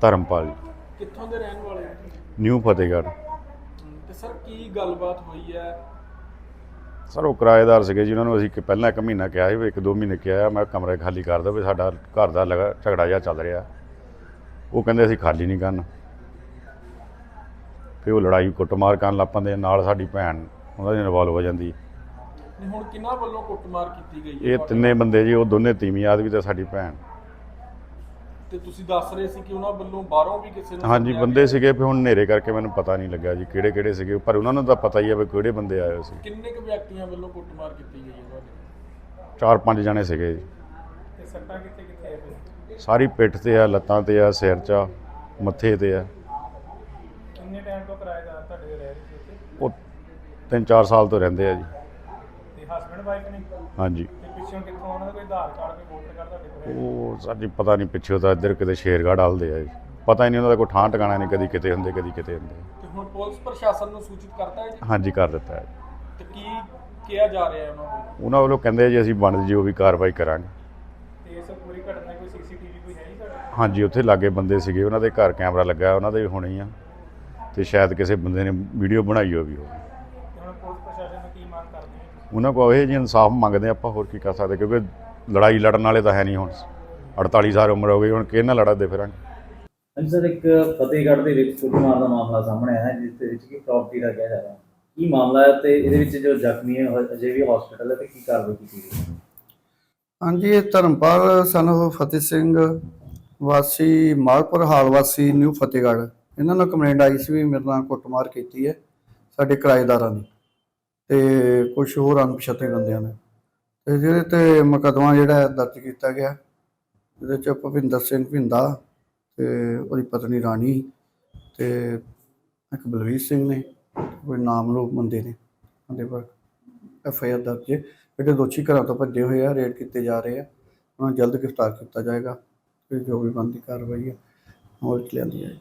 ਧਰਮਪਾਲ ਜੀ। ਕਿੱਥੋਂ ਦੇ ਰਹਿਣ ਵਾਲੇ ਜੀ? ਨਿਊ ਫਤਿਹਗੜ੍ਹ। ਤੇ ਸਰ ਕੀ ਗੱਲਬਾਤ ਹੋਈ ਹੈ? ਸਰ ਉਹ ਕਿਰਾਏਦਾਰ ਸੀਗੇ ਜੀ ਉਹਨਾਂ ਨੂੰ ਅਸੀਂ ਕਿ ਪਹਿਲਾਂ ਇੱਕ ਮਹੀਨਾ ਕਿਹਾ ਸੀ ਵੀ ਇੱਕ ਦੋ ਮਹੀਨੇ ਕਿਹਾ ਮੈਂ ਕਮਰੇ ਖਾਲੀ ਕਰ ਦਿਓ ਵੀ ਸਾਡਾ ਘਰ ਦਾ ਲਗਾ ਝਗੜਾ ਜਿਹਾ ਚੱਲ ਰਿਹਾ। ਉਹ ਕਹਿੰਦੇ ਅਸੀਂ ਖਾਲੀ ਨਹੀਂ ਕਰਨਾ। ਫਿਰ ਉਹ ਲੜਾਈ ਕੁੱਟਮਾਰ ਕਰਨ ਲੱਗ ਪੈਂਦੇ ਨਾਲ ਸਾਡੀ ਭੈਣ ਉਹਨਾਂ ਦੀ ਇਨਵੋਲਵ ਹੋ ਜਾਂਦੀ। ਨਹੀਂ ਹੁਣ ਕਿਹਨਾਂ ਵੱਲੋਂ ਕੁੱਟਮਾਰ ਕੀਤੀ ਗਈ ਹੈ ਇਹ ਤਿੰਨੇ ਬੰਦੇ ਜੀ ਉਹ ਦੋਨੇ ਤੀਵੀਂ ਆਦਮੀ ਤੇ ਸਾਡੀ ਭੈਣ। ਤੇ ਤੁਸੀਂ ਦੱਸ ਰਹੇ ਸੀ ਕਿ ਉਹਨਾਂ ਵੱਲੋਂ ਬਾਹਰੋਂ ਵੀ ਕਿਸੇ ਨੂੰ ਹਾਂਜੀ ਬੰਦੇ। ਸੀਗੇ ਫਿਰ ਹੁਣ ਹਨੇਰੇ ਕਰਕੇ ਮੈਨੂੰ ਪਤਾ ਨਹੀਂ ਲੱਗਾ ਜੀ ਕਿਹੜੇ ਕਿਹੜੇ ਸੀਗੇ ਪਰ ਉਹਨਾਂ ਨੂੰ ਤਾਂ ਪਤਾ ਹੀ ਹੈ ਵੀ ਕਿਹੜੇ ਬੰਦੇ ਆਏ ਹੋਏ ਸੀ। ਕਿੰਨੇ ਕੁ ਵਿਅਕਤੀਆਂ ਵੱਲੋਂ ਕੁੱਟਮਾਰ ਕੀਤੀ ਗਈ ਹੈ ਤੁਹਾਡੇ? ਚਾਰ ਪੰਜ ਜਣੇ ਸੀਗੇ ਜੀ। ਤੇ ਸੱਟਾਂ ਕਿੱਥੇ ਕਿੱਥੇ ਹੈ ਸਾਰੀ ਪਿੱਠ ਤੇ ਆ ਲੱਤਾਂ ਤੇ ਆ ਸਿਰ 'ਚ ਆ ਮੱਥੇ ਤੇ ਆ। ਕਿੰਨੇ ਟਾਈਮ ਤੋਂ ਕਿਰਾਏਦਾਰ ਤੁਹਾਡੇ ਰਹਿ ਰਹੇ ਸੀ ਉੱਥੇ? ਉਹ ਤਿੰਨ ਚਾਰ ਸਾਲ ਤੋਂ ਰਹਿੰਦੇ ਆ ਜੀ। ਹਸਬੰਡ ਵਾਈਫ ਨੇ ਹਾਂਜੀ। ਤੇ ਪਿੱਛੋਂ ਕਿੱਥੋਂ ਉਹਨਾਂ ਦਾ ਕੋਈ ਆਧਾਰ ਕਾਰਡ ਕੋਈ ਵੋਟਰ ਕਾਰਡ ਤੁਹਾਡੇ ਕੋਲ ਹੈ? ਉਹ ਸਾਡੀ ਪਤਾ ਨਹੀਂ ਪਿੱਛੇ ਤਾਂ ਇੱਧਰ ਕਿਤੇ ਸ਼ੇਰਗੜ੍ਹ ਹਲਦੇ ਆ ਜੀ ਪਤਾ ਹੀ ਨਹੀਂ ਉਹਨਾਂ ਦਾ ਕੋਈ ਠਾਂ ਟਿਕਾਣਾ ਨਹੀਂ ਕਦੀ ਕਿਤੇ ਹੁੰਦੇ ਕਦੀ ਕਿਤੇ ਹੁੰਦੇ। ਤੇ ਹੁਣ ਪੁਲਿਸ ਪ੍ਰਸ਼ਾਸਨ ਨੂੰ ਸੂਚਿਤ ਕਰਤਾ ਹੈ ਜੀ? ਹਾਂਜੀ ਕਰ ਦਿੱਤਾ ਹੈ। ਤੇ ਕੀ ਕਿਹਾ ਜਾ ਰਿਹਾ ਹੈ ਉਹਨਾਂ ਵੱਲੋਂ? ਉਹਨਾਂ ਵੱਲੋਂ ਕਹਿੰਦੇ ਜੀ ਅਸੀਂ ਬਣਦੀ ਜੋ ਵੀ ਕਾਰਵਾਈ ਕਰਾਂਗੇ। ਤੇ ਇਸ ਪੂਰੀ ਘਟਨਾ ਦੀ ਕੋਈ ਸੀਸੀਟੀਵੀ ਕੋਈ ਹੈ ਜੀ ਤੁਹਾਡੇ ਹਾਂਜੀ ਉੱਥੇ ਲਾਗੇ ਬੰਦੇ ਸੀਗੇ ਉਹਨਾਂ ਦੇ ਘਰ ਕੈਮਰਾ ਲੱਗਾ ਉਹਨਾਂ ਦੇ ਵੀ ਹੋਣੇ ਆ। ਤੇ ਸ਼ਾਇਦ ਕਿਸੇ ਬੰਦੇ ਨੇ ਵੀਡੀਓ ਬਣਾਈ ਹੋਵੇ ਉਹ ਪ੍ਰਸ਼ਾਸਨ ਨੂੰ ਕੀ ਮੰਗ ਕਰਦੇ ਹੋ? ਉਹਨਾਂ ਕੋਲ ਇਹ ਜੀ ਇਨਸਾਫ ਮੰਗਦੇ ਆਪਾਂ ਹੋਰ ਕੀ ਕਰ ਸਕਦੇ? ਕਿਉਂਕਿ ਲੜਾਈ ਲੜਨ ਵਾਲੇ ਤਾਂ ਹੈ ਨਹੀਂ ਹੁਣ। 48 ਸਾਲ ਉਮਰ ਹੋ ਗਈ ਹੁਣ ਕਿਹਨਾਂ ਲੜਦੇ ਫਿਰਾਂਗੇ? ਹਾਂਜੀ ਸਰ ਇੱਕ ਫਤਿਹਗੜ੍ਹ ਦੇ ਵਿੱਚ ਕੁੱਟਮਾਰ ਦਾ ਮਾਮਲਾ ਸਾਹਮਣੇ ਆਇਆ ਹੈ ਜਿਸ ਦੇ ਵਿੱਚ ਕਿ ਪ੍ਰਾਪਰਟੀ ਦਾ ਕਿਹਾ ਜਾ ਰਿਹਾ ਕੀ ਮਾਮਲਾ ਹੈ ਤੇ ਇਹਦੇ ਵਿੱਚ ਜੋ ਜ਼ਖਮੀ ਹੈ ਉਹ ਅਜੇ ਵੀ ਹਸਪੀਟਲ ਹੈ ਤੇ ਕੀ ਕਾਰਵਾਈ ਕੀਤੀ ਗਈ ਹੈ? ਹਾਂਜੀ ਇਹ ਧਰਮਪਾਲ ਸਨ of ਫਤਿਹ ਸਿੰਘ ਵਾਸੀ ਮਾਲਪੁਰ ਹਾਲ ਵਾਸੀ ਨਿਊ ਫਤਿਹਗੜ੍ਹ। ਇਹਨਾਂ ਨੂੰ ਕੰਪਲੇਂਟ ਆਈ ਸੀ ਵੀ ਮੇਰੇ ਨਾਲ ਕੁੱਟਮਾਰ ਕੀਤੀ ਹੈ ਸਾਡੇ ਕਿਰਾਏਦਾਰਾਂ ਦੀ। ਤੇ ਕੁਝ ਹੋਰ ਅਣਪਛਾਤੇ ਬੰਦਿਆਂ ਨੇ। ਤੇ ਜਿਹਦੇ ਤੇ ਮੁਕੱਦਮਾ ਜਿਹੜਾ ਹੈ ਦਰਜ ਕੀਤਾ ਗਿਆ, ਜਿਹਦੇ ਚ ਭਵਿੰਦਰ ਸਿੰਘ ਭਿੰਦਾ ਤੇ ਉਹਦੀ ਪਤਨੀ ਰਾਣੀ ਤੇ ਇੱਕ ਬਲਵੀਰ ਸਿੰਘ ਨੇ, ਕੋਈ ਨਾਮਲੂਮ ਬੰਦੇ ਨੇ, ਉਹਦੇ ਪਰ ਐਫ ਆਈ ਆਰ ਦਰਜ ਜਿਹੜੇ ਦੋਸ਼ੀ ਘਰਾਂ ਤੋਂ ਭੱਜੇ ਹੋਏ ਆ, ਰੇਡ ਕੀਤੇ ਜਾ ਰਹੇ ਆ, ਉਹਨਾਂ ਨੂੰ ਜਲਦ ਗ੍ਰਿਫਤਾਰ ਕੀਤਾ ਜਾਏਗਾ ਤੇ ਜੋ ਵੀ ਬਣਦੀ ਕਾਰਵਾਈ ਹੈ ਉਹ ਲਿਆਂਦੀ ਜਾਏਗੀ।